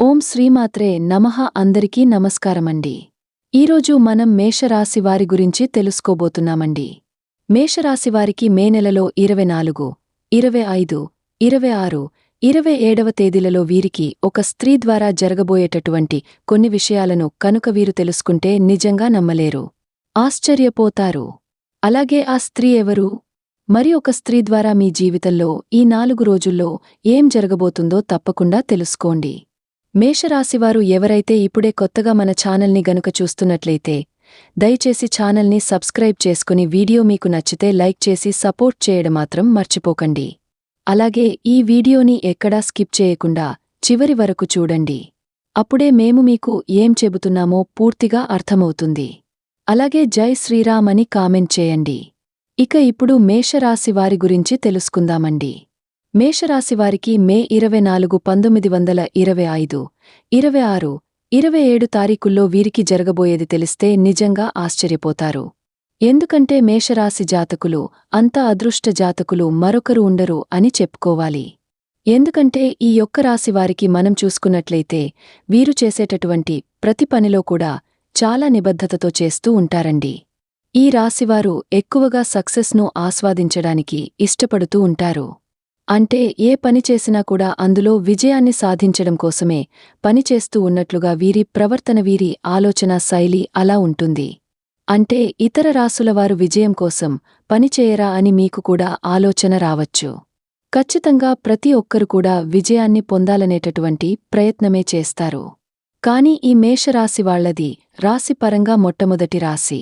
ఓం శ్రీమాత్రే నమః అందరికీ నమస్కారమండి. ఈరోజు మనం మేషరాశివారి గురించి తెలుసుకోబోతున్నామండి. మేషరాశివారికి మే నెలలో ఇరవై నాలుగు ఇరవై ఐదు ఇరవై ఆరు ఇరవై ఏడవ తేదీలలో వీరికి ఒక స్త్రీ ద్వారా జరగబోయేటటువంటి కొన్ని విషయాలను కనుక వీరు తెలుసుకుంటే నిజంగా నమ్మలేరు. ఆశ్చర్యపోతారు. అలాగే ఆ స్త్రీ ఎవరు? మరి ఒక స్త్రీ ద్వారా మీ జీవితంలో ఈ నాలుగు రోజుల్లో ఏం జరగబోతుందో తప్పకుండా తెలుసుకోండి. మేషరాశివారు ఎవరైతే ఇప్పుడే కొత్తగా మన ఛానల్ని గనుక చూస్తున్నట్లయితే దయచేసి ఛానల్ని సబ్స్క్రైబ్ చేసుకుని వీడియో మీకు నచ్చితే లైక్ చేసి సపోర్ట్ చేయడం మాత్రం మర్చిపోకండి. అలాగే ఈ వీడియోని ఎక్కడా స్కిప్ చేయకుండా చివరి వరకు చూడండి. అప్పుడే మేము మీకు ఏం చెబుతున్నామో పూర్తిగా అర్థమవుతుంది. అలాగే జై శ్రీరామ్ అని కామెంట్ చేయండి. ఇక ఇప్పుడు మేషరాశివారి గురించి తెలుసుకుందామండి. మేషరాశివారికి మే ఇరవై నాలుగు పంతొమ్మిది వందల ఇరవై ఐదు ఇరవై ఆరు ఇరవై ఏడు తారీఖుల్లో వీరికి జరగబోయేది తెలిస్తే నిజంగా ఆశ్చర్యపోతారు. ఎందుకంటే మేషరాశి జాతకులు అంత అదృష్ట జాతకులు మరొకరు ఉండరు అని చెప్పుకోవాలి. ఎందుకంటే ఈ యొక్క రాశివారికి మనం చూసుకున్నట్లయితే వీరు చేసేటటువంటి ప్రతి పనిలో కూడా చాలా నిబద్ధతతో చేస్తూ ఉంటారండి. ఈ రాశివారు ఎక్కువగా సక్సెస్ను ఆస్వాదించడానికి ఇష్టపడుతూ ఉంటారు. అంటే ఏ పని చేసినా కూడా అందులో విజయాన్ని సాధించడం కోసమే పనిచేస్తూ ఉన్నట్లుగా వీరి ప్రవర్తన వీరి ఆలోచన శైలి అలా ఉంటుంది. అంటే ఇతర రాసులవారు విజయం కోసం పనిచేయరా అని మీకు కూడా ఆలోచన రావచ్చు. ఖచ్చితంగా ప్రతి ఒక్కరు కూడా విజయాన్ని పొందాలనేటటువంటి ప్రయత్నమే చేస్తారు. కాని ఈ మేషరాశి వాళ్ళది రాశిపరంగా మొట్టమొదటి రాశి.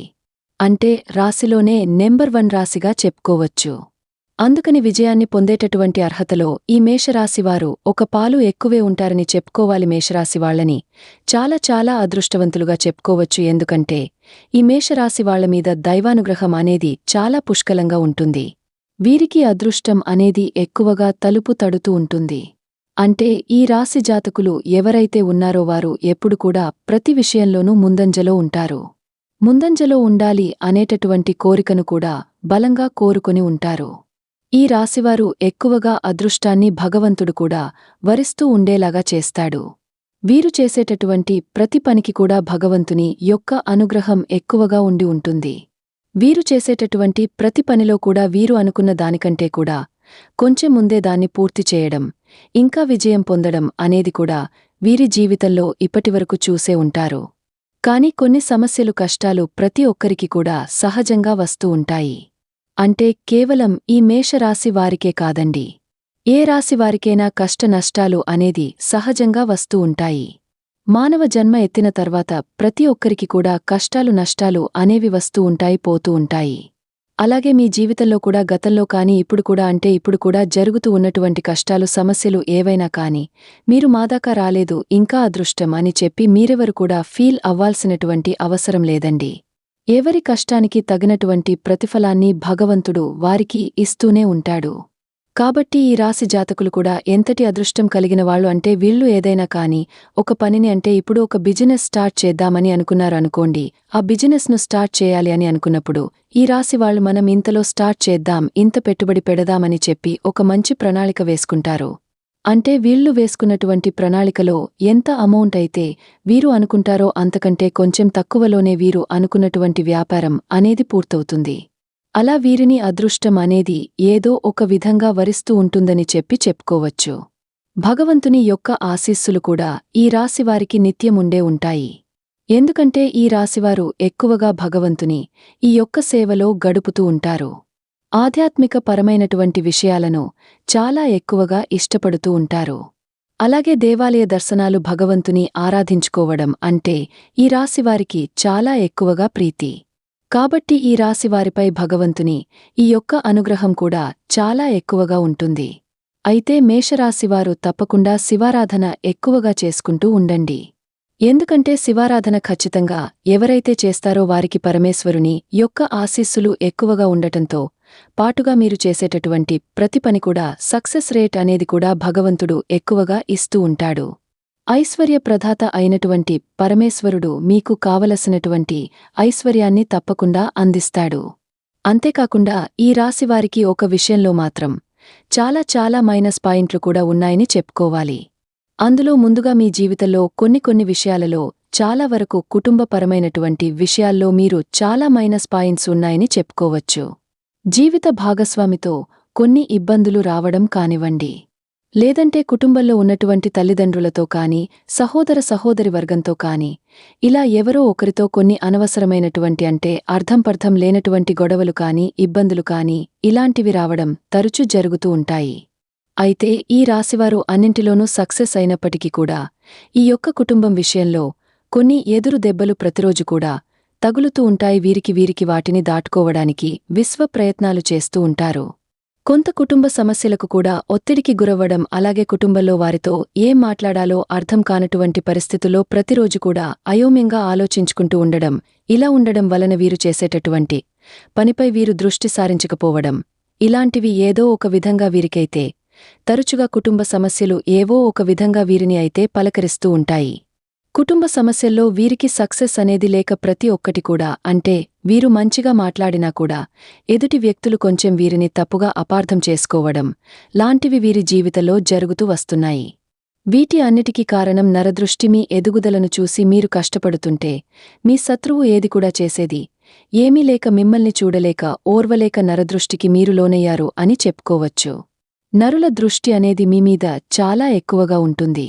అంటే రాశిలోనే నెంబర్ వన్ రాశిగా చెప్పుకోవచ్చు. అందుకని విజయాన్ని పొందేటటువంటి అర్హతలో ఈ మేషరాశివారు ఒక పాలు ఎక్కువే ఉంటారని చెప్పుకోవాలి మేషరాశివాళ్ళని చాలా చాలా అదృష్టవంతులుగా చెప్పుకోవచ్చు ఎందుకంటే ఈ మేషరాశివాళ్ళమీద మీద దైవానుగ్రహం అనేది చాలా పుష్కలంగా ఉంటుంది. వీరికి అదృష్టం అనేది ఎక్కువగా తలుపు తడుతూ ఉంటుంది. అంటే ఈ రాశి జాతకులు ఎవరైతే ఉన్నారో వారు ఎప్పుడు కూడా ప్రతి విషయంలోనూ ముందంజలో ఉంటారు. ముందంజలో ఉండాలి అనేటటువంటి కోరికను కూడా బలంగా కోరుకొని ఉంటారు. ఈ రాశివారు ఎక్కువగా అదృష్టాన్ని భగవంతుడు కూడా వరిస్తూ ఉండేలాగా చేస్తాడు. వీరు చేసేటటువంటి ప్రతి పనికి కూడా భగవంతుని యొక్క అనుగ్రహం ఎక్కువగా ఉండి ఉంటుంది. వీరు చేసేటటువంటి ప్రతి పనిలో కూడా వీరు అనుకున్న దానికంటే కూడా కొంచెం ముందే దాన్ని పూర్తి చేయడం ఇంకా విజయం పొందడం అనేది కూడా వీరి జీవితంలో ఇప్పటివరకు చూసే ఉంటారు. కాని కొన్ని సమస్యలు కష్టాలు ప్రతి ఒక్కరికి కూడా సహజంగా వస్తూ ఉంటాయి. అంటే కేవలం ఈ మేషరాశి వారికే కాదండి. ఏ రాశివారికైనా కష్ట నష్టాలు అనేది సహజంగా వస్తూ ఉంటాయి. మానవ జన్మ ఎత్తిన తర్వాత ప్రతి ఒక్కరికి కూడా కష్టాలు నష్టాలు అనేవి వస్తూ ఉంటాయి పోతూ ఉంటాయి. అలాగే మీ జీవితంలో కూడా గతంలో కాని ఇప్పుడు కూడా అంటే ఇప్పుడు కూడా జరుగుతూ ఉన్నటువంటి కష్టాలు సమస్యలు ఏవైనా కాని మీరు మాదాకా రాలేదు ఇంకా అదృష్టం అని చెప్పి మీరెవరు కూడా ఫీల్ అవ్వాల్సినటువంటి అవసరం లేదండి. ఎవరి కష్టానికి తగినటువంటి ప్రతిఫలాన్ని భగవంతుడు వారికి ఇస్తూనే ఉంటాడు. కాబట్టి ఈ రాశి జాతకులు కూడా ఎంతటి అదృష్టం కలిగిన వాళ్ళు అంటే వీళ్ళు ఏదైనా కాని ఒక పనిని అంటే ఇప్పుడు ఒక బిజినెస్ స్టార్ట్ చేద్దామని అనుకున్నారు అనుకోండి. ఆ బిజినెస్ను స్టార్ట్ చేయాలి అని అనుకున్నప్పుడు ఈ రాశి వాళ్ళు మనం ఇంతలో స్టార్ట్ చేద్దాం ఇంత పెట్టుబడి పెడదామని చెప్పి ఒక మంచి ప్రణాళిక వేసుకుంటారు. అంటే వీళ్ళు వేసుకున్నటువంటి ప్రణాళికలో ఎంత అమౌంట్ అయితే వీరు అనుకుంటారో అంతకంటే కొంచెం తక్కువలోనే వీరు అనుకున్నటువంటి వ్యాపారం అనేది పూర్తవుతుంది. అలా వీరిని అదృష్టం అనేది ఏదో ఒక విధంగా వరిస్తూ ఉంటుందని చెప్పి చెప్పుకోవచ్చు. భగవంతుని యొక్క ఆశీస్సులు కూడా ఈ రాశివారికి నిత్యముండే ఉంటాయి. ఎందుకంటే ఈ రాశివారు ఎక్కువగా భగవంతుని ఈ యొక్క సేవలో గడుపుతూ ఉంటారు. ఆధ్యాత్మిక పరమైనటువంటి విషయాలను చాలా ఎక్కువగా ఇష్టపడుతూ ఉంటారు. అలాగే దేవాలయ దర్శనాలు భగవంతుని ఆరాధించుకోవడం అంటే ఈ రాశివారికి చాలా ఎక్కువగా ప్రీతి. కాబట్టి ఈ రాశివారిపై భగవంతుని ఈ యొక్క అనుగ్రహం కూడా చాలా ఎక్కువగా ఉంటుంది. అయితే మేషరాశివారు తప్పకుండా శివారాధన ఎక్కువగా చేసుకుంటూ ఉండండి. ఎందుకంటే శివారాధన ఖచ్చితంగా ఎవరైతే చేస్తారో వారికి పరమేశ్వరుని యొక్క ఆశీస్సులు ఎక్కువగా ఉండటంతో పాటుగా మీరు చేసేటటువంటి ప్రతి పని కూడా సక్సెస్ రేట్ అనేది కూడా భగవంతుడు ఎక్కువగా ఇస్తూ ఉంటాడు. ఐశ్వర్యప్రదాత అయినటువంటి పరమేశ్వరుడు మీకు కావలసినటువంటి ఐశ్వర్యాన్ని తప్పకుండా అందిస్తాడు. అంతేకాకుండా ఈ రాశివారికి ఒక విషయంలో మాత్రం చాలా చాలా మైనస్ పాయింట్లు కూడా ఉన్నాయని చెప్పుకోవాలి. అందులో ముందుగా మీ జీవితంలో కొన్ని కొన్ని విషయాలలో చాలా వరకు కుటుంబపరమైనటువంటి విషయాల్లో మీరు చాలా మైనస్ పాయింట్స్ ఉన్నాయని చెప్పుకోవచ్చు. జీవిత భాగస్వామితో కొన్ని ఇబ్బందులు రావడం కానివ్వండి. లేదంటే కుటుంబంలో ఉన్నటువంటి తల్లిదండ్రులతో కాని సహోదర సహోదరి వర్గంతో కాని ఇలా ఎవరో ఒకరితో కొన్ని అనవసరమైనటువంటి అంటే అర్థంపర్థం లేనటువంటి గొడవలు కాని ఇబ్బందులు కాని ఇలాంటివి రావడం తరచూ జరుగుతూ ఉంటాయి. అయితే ఈ రాశివారు అన్నింటిలోనూ సక్సెస్ అయినప్పటికీ కూడా ఈ యొక్క కుటుంబం విషయంలో కొన్ని ఎదురు దెబ్బలు ప్రతిరోజు కూడా తగులుతూ ఉంటాయి వీరికి వీరికి వాటిని దాటుకోవడానికి విశ్వ ప్రయత్నాలు చేస్తూ ఉంటారు. కొంత కుటుంబ సమస్యలకు కూడా ఒత్తిడికి గురవ్వడం అలాగే కుటుంబంలో వారితో ఏం మాట్లాడాలో అర్థం కానటువంటి పరిస్థితుల్లో ప్రతిరోజు కూడా అయోమ్యంగా ఆలోచించుకుంటూ ఉండడం ఇలా ఉండడం వలన వీరు చేసేటటువంటి పనిపై వీరు దృష్టి సారించకపోవడం ఇలాంటివి ఏదో ఒక విధంగా వీరికైతే తరచుగా కుటుంబ సమస్యలు ఏవో ఒక విధంగా వీరిని అయితే పలకరిస్తూ ఉంటాయి. కుటుంబ సమస్యల్లో వీరికి సక్సెస్ అనేది లేక ప్రతి ఒక్కటి కూడా అంటే వీరు మంచిగా మాట్లాడినా కూడా ఎదుటి వ్యక్తులు కొంచెం వీరిని తప్పుగా అపార్థం చేసుకోవడం లాంటివి వీరి జీవితంలో జరుగుతూ వస్తున్నాయి. వీటి అన్నిటికీ కారణం నరదృష్టి మీ ఎదుగుదలను చూసి మీరు కష్టపడుతుంటే మీ శత్రువు ఏది కూడా చేసేది ఏమీ లేక మిమ్మల్ని చూడలేక ఓర్వలేక నరదృష్టికి మీరు లోనయ్యారు అని చెప్పుకోవచ్చు. నరుల దృష్టి అనేది మీమీద చాలా ఎక్కువగా ఉంటుంది.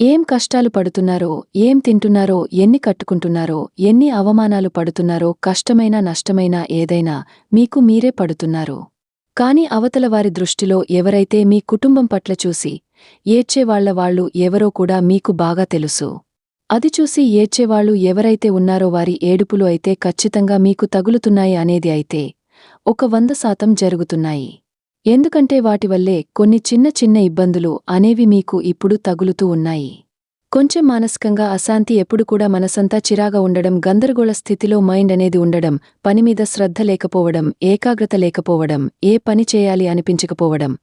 ఏం కష్టాలు పడుతున్నారో ఏం తింటున్నారో ఎన్ని కట్టుకుంటున్నారో ఎన్ని అవమానాలు పడుతున్నారో కష్టమైనా నష్టమైనా ఏదైనా మీకు మీరే పడుతున్నారు. కాని అవతలవారి దృష్టిలో ఎవరైతే మీ కుటుంబం పట్ల చూసి ఏడ్చేవాళ్ళ వాళ్ళు ఎవరో కూడా మీకు బాగా తెలుసు. అది చూసి ఏడ్చేవాళ్ళు ఎవరైతే ఉన్నారో వారి ఏడుపులు అయితే ఖచ్చితంగా మీకు తగులుతున్నాయి అనేది అయితే ఒక వంద శాతం జరుగుతున్నాయి. ఎందుకంటే వాటివల్లే కొన్ని చిన్న చిన్న ఇబ్బందులు అనేవి మీకు ఇప్పుడు తగులుతూ ఉన్నాయి. కొంచెం మానసికంగా అశాంతి ఎప్పుడు కూడా మనసంతా చిరాగా ఉండడం గందరగోళ స్థితిలో మైండ్ అనేది ఉండడం పనిమీద శ్రద్ధ లేకపోవడం ఏకాగ్రత లేకపోవడం ఏ పని చేయాలి అనిపించకపోవడం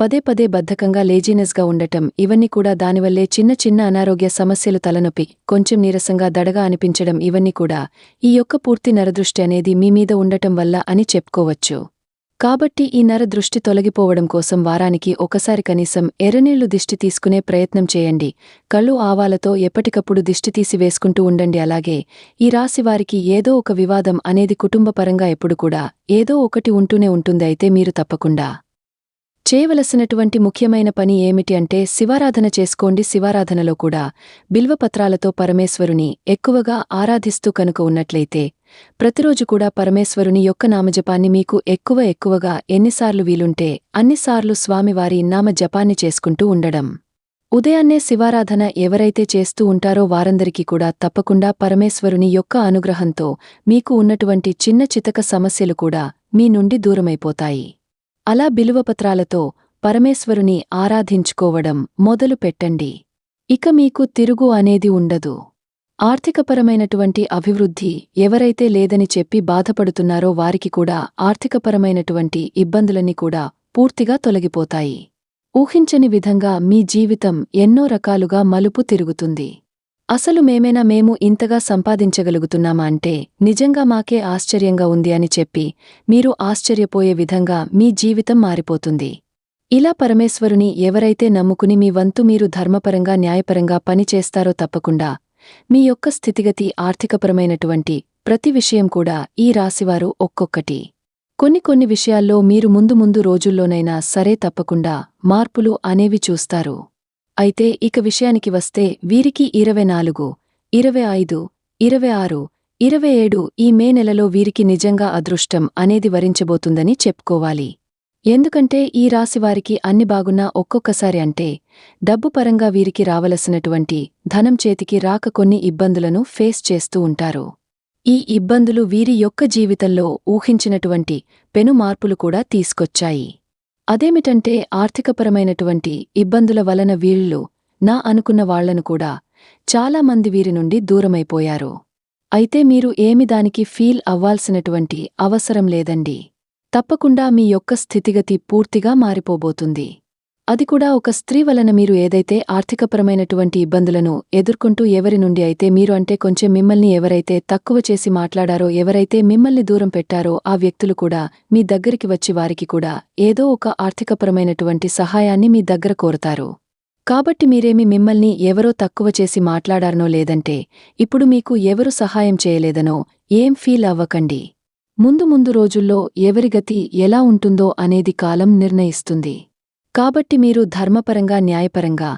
పదే పదే బద్ధకంగా లేజీనెస్గా ఉండటం ఇవన్నీ కూడా దానివల్లే చిన్న చిన్న అనారోగ్య సమస్యలు తలనొప్పి కొంచెం నీరసంగా దడగా అనిపించడం ఇవన్నీ కూడా ఈ యొక్క పూర్తి నరదృష్టి అనేది మీ మీద ఉండటం వల్ల అని చెప్పుకోవచ్చు. కాబట్టి ఈ నర దృష్టి తొలగిపోవడం కోసం వారానికి ఒకసారి కనీసం ఎర్రనీళ్ళు దిష్టి తీసుకునే ప్రయత్నం చేయండి. కళ్ళు ఆవాలతో ఎప్పటికప్పుడు దిష్టి తీసి వేసుకుంటూ ఉండండి. అలాగే ఈ రాశివారికి ఏదో ఒక వివాదం అనేది కుటుంబపరంగా ఎప్పుడు కూడా ఏదో ఒకటి ఉంటూనే ఉంటుంది అయితే మీరు తప్పకుండా చేయవలసినటువంటి ముఖ్యమైన పని ఏమిటి అంటే శివారాధన చేసుకోండి శివారాధనలో కూడా. బిల్వపత్రాలతో పరమేశ్వరుని ఎక్కువగా ఆరాధిస్తూ కనుక ఉన్నట్లయితే ప్రతిరోజు కూడా పరమేశ్వరుని యొక్క నామజపాన్ని మీకు ఎక్కువ ఎక్కువగా ఎన్నిసార్లు వీలుంటే అన్నిసార్లు స్వామివారి నామజపాన్ని చేసుకుంటూ ఉండడం. ఉదయాన్నే శివారాధన ఎవరైతే చేస్తూ ఉంటారో వారందరికీ కూడా తప్పకుండా పరమేశ్వరుని యొక్క అనుగ్రహంతో మీకు ఉన్నటువంటి చిన్న చితక సమస్యలు కూడా మీ నుండి దూరమైపోతాయి. అలా బిలువపత్రాలతో పరమేశ్వరుని ఆరాధించుకోవడం మొదలు పెట్టండి. ఇక మీకు తిరుగు అనేది ఉండదు. ఆర్థికపరమైనటువంటి అభివృద్ధి ఎవరైతే లేదని చెప్పి బాధపడుతున్నారో వారికి కూడా ఆర్థికపరమైనటువంటి ఇబ్బందులన్నీ కూడా పూర్తిగా తొలగిపోతాయి. ఊహించని విధంగా మీ జీవితం ఎన్నో రకాలుగా మలుపు తిరుగుతుంది. అసలు మేమైనా మేము ఇంతగా సంపాదించగలుగుతున్నామా అంటే నిజంగా మాకే ఆశ్చర్యంగా ఉంది అని చెప్పి మీరు ఆశ్చర్యపోయే విధంగా మీ జీవితం మారిపోతుంది. ఇలా పరమేశ్వరుని ఎవరైతే నమ్ముకుని మీ వంతు మీరు ధర్మపరంగా న్యాయపరంగా పనిచేస్తారో తప్పకుండా మీ యొక్క స్థితిగతి ఆర్థికపరమైనటువంటి ప్రతి విషయం కూడా ఈ రాశివారు ఒక్కొక్కటి. కొన్ని కొన్ని విషయాల్లో మీరు ముందు ముందు రోజుల్లోనైనా సరే తప్పకుండా మార్పులు అనేవి చూస్తారు. అయితే ఇక విషయానికి వస్తే వీరికి ఇరవై నాలుగు ఇరవై ఐదు ఇరవై ఆరు ఇరవై ఏడు ఈ మే నెలలో వీరికి నిజంగా అదృష్టం అనేది వరించబోతుందని చెప్పుకోవాలి. ఎందుకంటే ఈ రాశివారికి అన్ని బాగున్నా ఒక్కొక్కసారి అంటే డబ్బు పరంగా వీరికి రావలసినటువంటి ధనం చేతికి రాక కొన్ని ఇబ్బందులను ఫేస్ చేస్తూ ఉంటారు. ఈ ఇబ్బందులు వీరి యొక్క జీవితంలో ఊహించినటువంటి పెను మార్పులు కూడా తీసుకొచ్చాయి. అదేమిటంటే ఆర్థికపరమైనటువంటి ఇబ్బందుల వలన వీళ్ళు నా అనుకున్న వాళ్ళను కూడా చాలామంది వీరి నుండి దూరమైపోయారు. అయితే మీరు ఏమి దానికి ఫీల్ అవ్వాల్సినటువంటి అవసరం లేదండి. తప్పకుండా మీ యొక్క స్థితిగతి పూర్తిగా మారిపోబోతుంది. అది కూడా ఒక స్త్రీ వలన మీరు ఏదైతే ఆర్థికపరమైనటువంటి ఇబ్బందులను ఎదుర్కొంటూ ఎవరి నుండి అయితే మీరు అంటే కొంచెం మిమ్మల్ని ఎవరైతే తక్కువ చేసి మాట్లాడారో ఎవరైతే మిమ్మల్ని దూరం పెట్టారో ఆ వ్యక్తులు కూడా మీ దగ్గరికి వచ్చి వారికి కూడా ఏదో ఒక ఆర్థికపరమైనటువంటి సహాయాన్ని మీ దగ్గర కోరతారు. కాబట్టి మీరేమి మిమ్మల్ని ఎవరో తక్కువ చేసి మాట్లాడారనో లేదంటే ఇప్పుడు మీకు ఎవరు సహాయం చేయలేదనో ఏం ఫీల్ అవ్వకండి. ముందు ముందు రోజుల్లో ఎవరి గతి ఎలా ఉంటుందో అనేది కాలం నిర్ణయిస్తుంది. కాబట్టి మీరు ధర్మపరంగా న్యాయపరంగా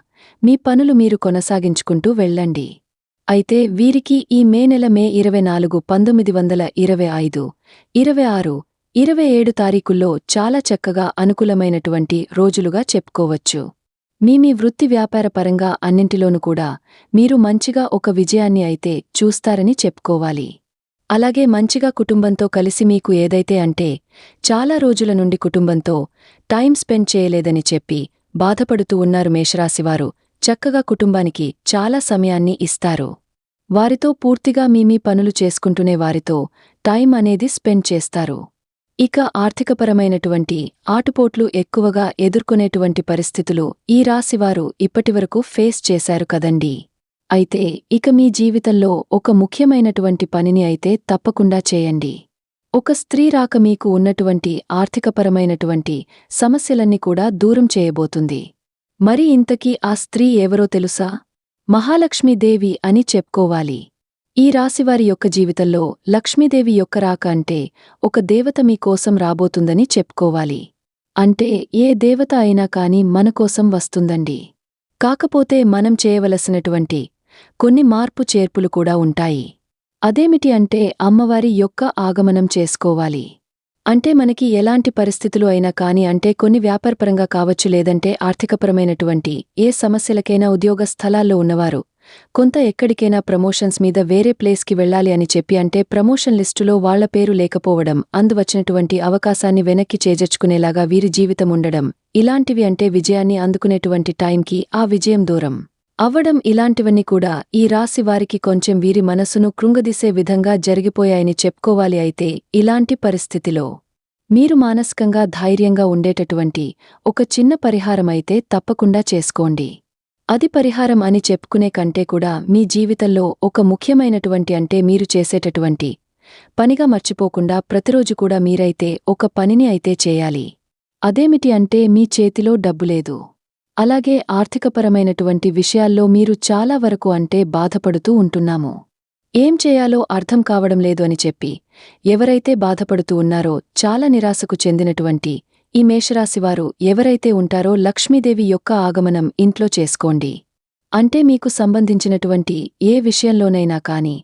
మీ పనులు మీరు కొనసాగించుకుంటూ వెళ్ళండి. అయితే వీరికి ఈ మే నెల మే ఇరవై నాలుగు పంతొమ్మిది వందల ఇరవై ఐదు ఇరవై ఆరు ఇరవై ఏడు తారీఖుల్లో చాలా చక్కగా అనుకూలమైనటువంటి రోజులుగా చెప్పుకోవచ్చు. మీ మీ వృత్తి వ్యాపార పరంగా అన్నింటిలోనూ కూడా మీరు మంచిగా ఒక విజయాన్ని అయితే చూస్తారని చెప్పుకోవాలి. అలాగే మంచిగా కుటుంబంతో కలిసి మీకు ఏదైతే అంటే చాలా రోజుల నుండి కుటుంబంతో టైం స్పెండ్ చేయలేదని చెప్పి బాధపడుతూ ఉన్నారు మేషరాశివారు. చక్కగా కుటుంబానికి చాలా సమయాన్ని ఇస్తారు. వారితో పూర్తిగా మీమీ పనులు చేసుకుంటూనే వారితో టైం అనేది స్పెండ్ చేస్తారు. ఇక ఆర్థికపరమైనటువంటి ఆటుపోట్లు ఎక్కువగా ఎదుర్కొనేటువంటి పరిస్థితులు ఈ రాశివారు ఇప్పటివరకు ఫేస్ చేశారు కదండీ. అయితే ఇక మీ జీవితంలో ఒక ముఖ్యమైనటువంటి పనిని అయితే తప్పకుండా చేయండి. ఒక స్త్రీ రాక మీకు ఉన్నటువంటి ఆర్థికపరమైనటువంటి సమస్యలన్నీ కూడా దూరం చేయబోతుంది. మరి ఇంతకీ ఆ స్త్రీ ఎవరో తెలుసా? మహాలక్ష్మీదేవి అని చెప్పుకోవాలి. ఈ రాశివారి యొక్క జీవితంలో లక్ష్మీదేవి యొక్క రాక అంటే ఒక దేవత మీకోసం రాబోతుందని చెప్పుకోవాలి. అంటే ఏ దేవత అయినా కాని మనకోసం వస్తుందండి. కాకపోతే మనం చేయవలసినటువంటి కొన్ని మార్పు చేర్పులు కూడా ఉంటాయి. అదేమిటి అంటే అమ్మవారి యొక్క ఆగమనం చేసుకోవాలి. అంటే మనకి ఎలాంటి పరిస్థితులు అయినా కాని అంటే కొన్ని వ్యాపారపరంగా కావచ్చు లేదంటే ఆర్థికపరమైనటువంటి ఏ సమస్యలకైనా ఉద్యోగ స్థలాల్లో ఉన్నవారు కొంత ఎక్కడికైనా ప్రమోషన్స్ మీద వేరే ప్లేస్కి వెళ్ళాలి అని చెప్పి అంటే ప్రమోషన్ లిస్టులో వాళ్ళ పేరు లేకపోవడం అందువచ్చినటువంటి అవకాశాన్ని వెనక్కి చేజర్చుకునేలాగా వీరి జీవితం ఉండడం ఇలాంటివి అంటే విజయాన్ని అందుకునేటువంటి టైంకి ఆ విజయం దూరం. అవ్వడం ఇలాంటివన్నీ కూడా ఈ రాశి వారికి కొంచెం వీరి మనసును కృంగదీసే విధంగా జరిగిపోయాయని చెప్పుకోవాలి అయితే ఇలాంటి పరిస్థితిలో మీరు మానసికంగా ధైర్యంగా ఉండేటటువంటి ఒక చిన్న పరిహారమైతే తప్పకుండా చేసుకోండి. అది పరిహారం అని చెప్పుకునే కంటే కూడా మీ జీవితంలో ఒక ముఖ్యమైనటువంటి అంటే మీరు చేసేటటువంటి పనిగా మర్చిపోకుండా ప్రతిరోజు కూడా మీరైతే ఒక పనిని అయితే చేయాలి. అదేమిటి అంటే మీ చేతిలో డబ్బులేదు అలాగే ఆర్థికపరమైనటువంటి విషయాల్లో మీరు చాలా వరకు అంటే బాధపడుతూ ఉంటున్నాము. ఏం చేయాలో అర్థం కావడం లేదు అని చెప్పి ఎవరైతే బాధపడుతూ ఉన్నారో చాలా నిరాశకు చెందినటువంటి ఈ మేషరాశివారు ఎవరైతే ఉంటారో లక్ష్మీదేవి యొక్క ఆగమనం ఇంట్లో చేసుకోండి. అంటే మీకు సంబంధించినటువంటి ఏ విషయంలోనైనా కాని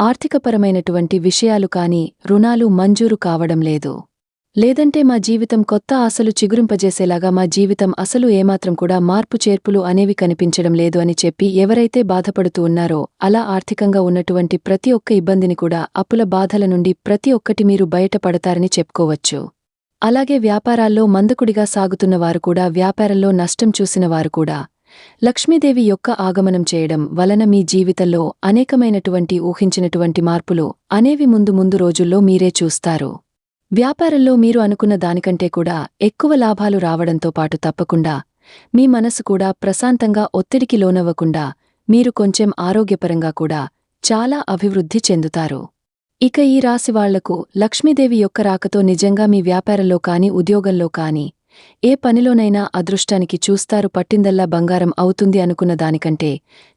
ఆర్థికపరమైనటువంటి విషయాలు కాని రుణాలు మంజూరు కావడం లేదు. లేదంటే మా జీవితం కొత్త ఆశలు చిగురింపజేసేలాగా మా జీవితం అసలు ఏమాత్రం కూడా మార్పు చేర్పులు అనేవి కనిపించడం లేదు అని చెప్పి ఎవరైతే బాధపడుతూ ఉన్నారో అలా ఆర్థికంగా ఉన్నటువంటి ప్రతి ఒక్క ఇబ్బందిని కూడా అప్పుల బాధల నుండి ప్రతి ఒక్కటి మీరు బయటపడతారని చెప్పుకోవచ్చు. అలాగే వ్యాపారాల్లో మందకుడిగా సాగుతున్న వారు కూడా వ్యాపారంలో నష్టం చూసిన వారు కూడా లక్ష్మీదేవి యొక్క ఆగమనం చేయడం వలన మీ జీవితంలో అనేకమైనటువంటి ఊహించినటువంటి మార్పులు అనేవి ముందు ముందు రోజుల్లో మీరే చూస్తారు. వ్యాపారంలో మీరు అనుకున్న దానికంటే కూడా ఎక్కువ లాభాలు రావడంతో పాటు తప్పకుండా మీ మనసు కూడా ప్రశాంతంగా ఒత్తిడికి లోనవ్వకుండా మీరు కొంచెం ఆరోగ్యపరంగా కూడా చాలా అభివృద్ధి చెందుతారు. ఇక ఈ రాశివాళ్ళకు లక్ష్మీదేవి యొక్క రాకతో నిజంగా మీ వ్యాపారంలో కాని ఉద్యోగంలో కాని ఏ పనిలోనైనా అదృష్టానికి చూస్తారు పట్టిందల్లా బంగారం అవుతుంది అనుకున్న దానికంటే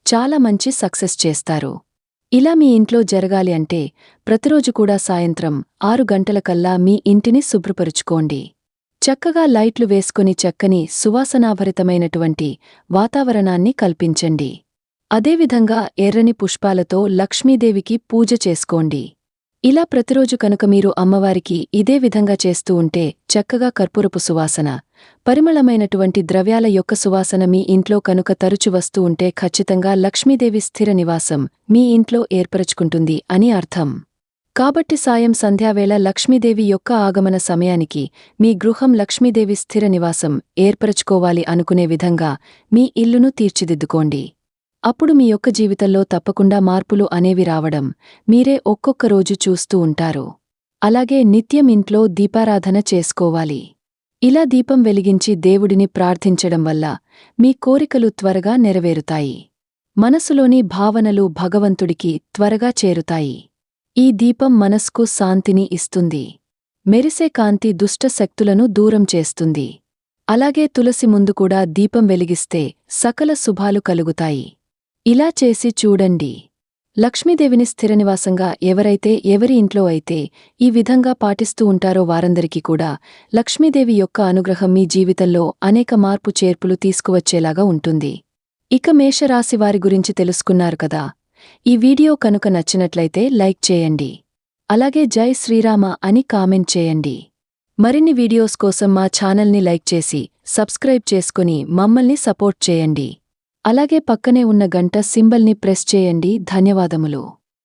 చాలా మంచి సక్సెస్ చేస్తారు. ఇలా మీ ఇంట్లో జరగాలి అంటే ప్రతిరోజు కూడా సాయంత్రం ఆరు గంటలకల్లా మీ ఇంటిని శుభ్రపరుచుకోండి. చక్కగా లైట్లు వేసుకుని చక్కని సువాసనాభరితమైనటువంటి వాతావరణాన్ని కల్పించండి. అదేవిధంగా ఎర్రని పుష్పాలతో లక్ష్మీదేవికి పూజ చేసుకోండి. ఇలా ప్రతిరోజు కనుక మీరు అమ్మవారికి ఇదే విధంగా చేస్తూ ఉంటే చక్కగా కర్పూరపు సువాసన పరిమళమైనటువంటి ద్రవ్యాల యొక్క సువాసన మీ ఇంట్లో కనుక తరచు వస్తూ ఉంటే ఖచ్చితంగా లక్ష్మీదేవి స్థిర నివాసం మీ ఇంట్లో ఏర్పరచుకుంటుంది అని అర్థం. కాబట్టి సాయం సంధ్యావేళ లక్ష్మీదేవి యొక్క ఆగమన సమయానికి మీ గృహం లక్ష్మీదేవి స్థిర నివాసం ఏర్పరచుకోవాలి అనుకునే విధంగా మీ ఇల్లును తీర్చిదిద్దుకోండి. అప్పుడు మీ యొక్క జీవితంలో తప్పకుండా మార్పులు అనేవి రావడం మీరే ఒక్కొక్క రోజు చూస్తూ ఉంటారు. అలాగే నిత్యం ఇంట్లో దీపారాధన చేసుకోవాలి. ఇలా దీపం వెలిగించి దేవుడిని ప్రార్థించడం వల్ల మీ కోరికలు త్వరగా నెరవేరుతాయి. మనసులోని భావనలు భగవంతుడికి త్వరగా చేరుతాయి. ఈ దీపం మనస్కు శాంతిని ఇస్తుంది. మెరిసే కాంతి దుష్ట శక్తులను దూరం చేస్తుంది. అలాగే తులసి ముందు కూడా దీపం వెలిగిస్తే సకల శుభాలు కలుగుతాయి. ఇలా చేసి చూడండి. లక్ష్మీదేవిని స్థిరనివాసంగా ఎవరైతే ఎవరి ఇంట్లో అయితే ఈ విధంగా పాటిస్తూ ఉంటారో వారందరికీ కూడా లక్ష్మీదేవి యొక్క అనుగ్రహం మీ జీవితంలో అనేక మార్పు చేర్పులు తీసుకువచ్చేలాగా ఉంటుంది. ఇక మేషరాశి వారి గురించి తెలుసుకున్నారు కదా. ఈ వీడియో కనుక నచ్చినట్లయితే లైక్ చేయండి. అలాగే జై శ్రీరామ అని కామెంట్ చేయండి. మరిన్ని వీడియోస్ కోసం మా ఛానల్ని లైక్ చేసి సబ్స్క్రైబ్ చేసుకుని మమ్మల్ని సపోర్ట్ చేయండి. అలాగే పక్కనే ఉన్న గంట సింబల్ని ప్రెస్ చేయండి. ధన్యవాదములు.